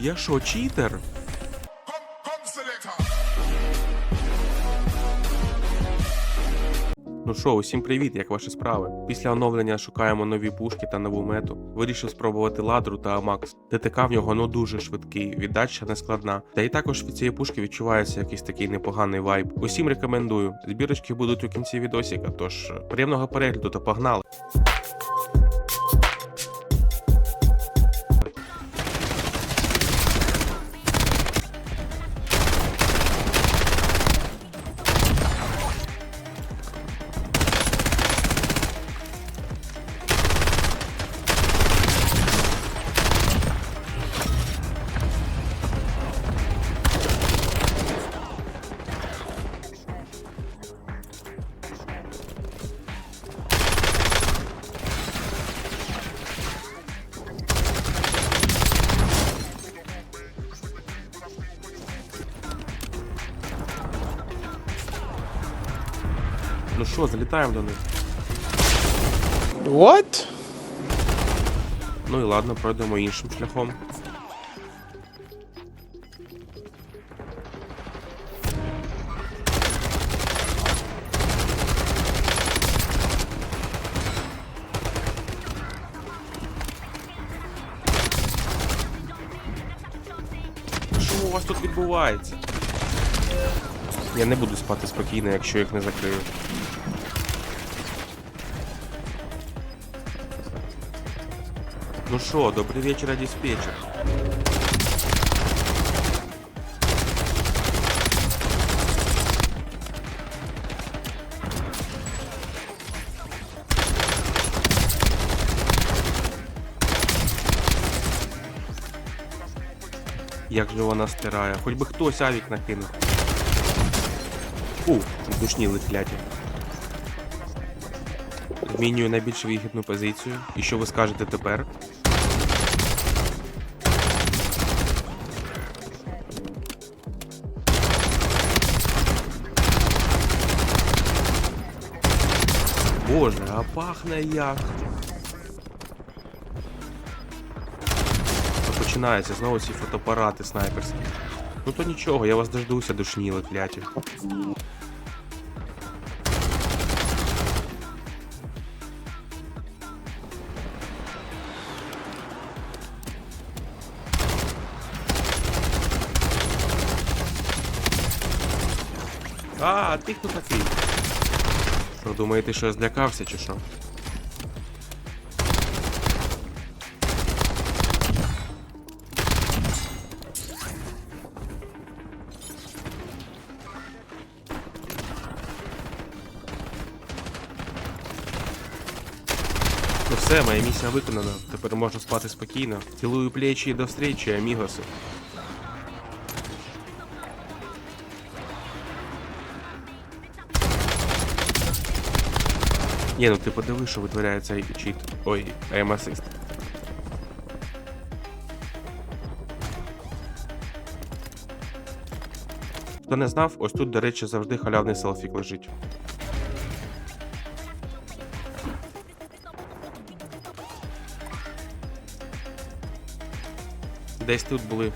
Я що, читер? Ну що, усім привіт, як ваші справи? Після оновлення шукаємо нові пушки та нову мету. Вирішив спробувати ладру та Амакс. ДТК в нього ну дуже швидкий, віддача не складна. Та й також від цієї пушки відчувається якийсь такий непоганий вайб. Усім рекомендую. Збірочки будуть у кінці відосика, тож приємного перегляду та погнали. Ну що, залітаємо до них. What? Ну і ладно, пройдемо іншим шляхом. Що у вас тут відбувається? Я не буду спати спокійно, якщо їх не закрию. Ну що, добрий вечір, диспетчер. Як же вона стирає? Хоч би хтось авік накинув. Фу, душніли кляті. Змінюю на більш вигідну позицію. І що ви скажете тепер? Боже, а пахне як. То Починається знову ці фотоапарати снайперські. Ну то нічого, я вас дождуся, душніли кляті. А, ти хто такий? Що, думаєте, що я злякався чи що? Ну все, моя місія виконана. Тепер можна спати спокійно. Цілую плечі і до встречі, амігоси. Ні, ну ти подиви, що витворяє цей чіт. Ой, aim assist. Хто не знав, ось тут, до речі, завжди халявний селфік лежить. Десь тут були.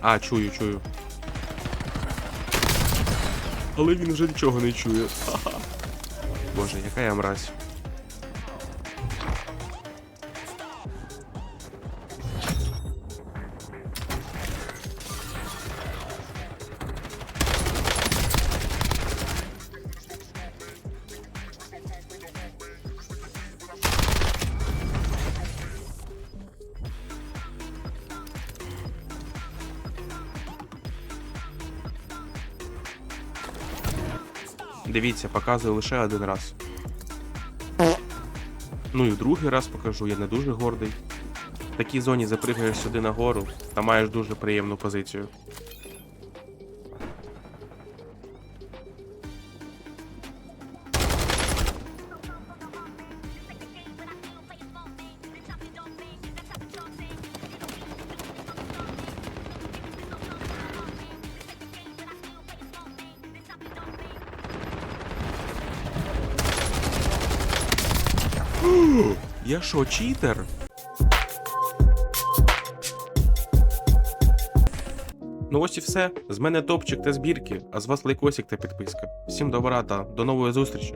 А, чую, чую. Але він вже нічого не чує. Ха-ха. Боже, яка я мразь. Дивіться, показую лише один раз. Ну і другий раз покажу, я не дуже гордий. В такій зоні запригаєш сюди нагору та маєш дуже приємну позицію. Я що, читер? Ну ось і все. З мене топчик та збірки, а з вас лайкосик та підписка. Всім добра та до нової зустрічі!